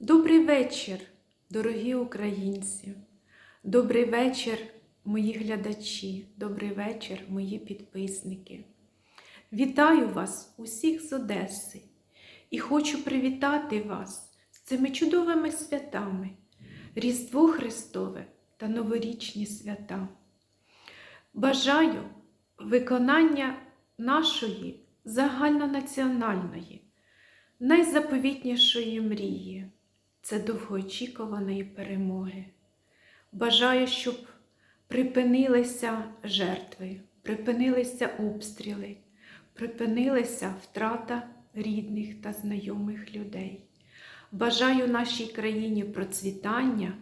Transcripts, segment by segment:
Добрий вечір, дорогі українці. Добрий вечір, мої глядачі. Добрий вечір, мої підписники. Вітаю вас усіх з Одеси і хочу привітати вас з цими чудовими святами, Різдво Христове та Новорічні свята. Бажаю виконання нашої загальнонаціональної, найзаповітнішої мрії це довгоочікуваної перемоги. Бажаю, щоб припинилися жертви, припинилися обстріли, припинилася втрата рідних та знайомих людей. Бажаю нашій країні процвітання,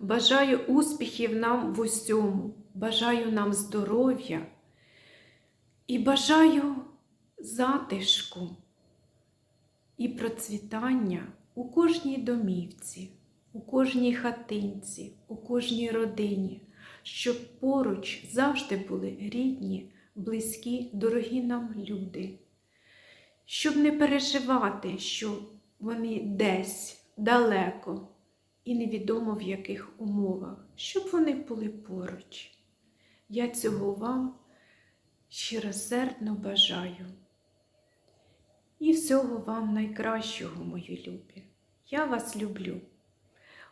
бажаю успіхів нам в усьому, бажаю нам здоров'я і бажаю затишку і процвітання у кожній домівці, у кожній хатинці, у кожній родині, щоб поруч завжди були рідні, близькі, дорогі нам люди, щоб не переживати, що вони десь далеко і невідомо в яких умовах, щоб вони були поруч. Я цього вам щиросердно бажаю. Всього вам найкращого, мої любі. Я вас люблю.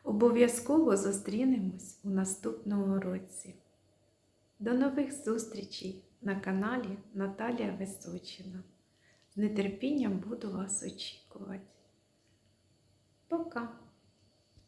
Обов'язково зустрінемось у наступному році. До нових зустрічей на каналі Наталія Височина. З нетерпінням буду вас очікувати. Пока!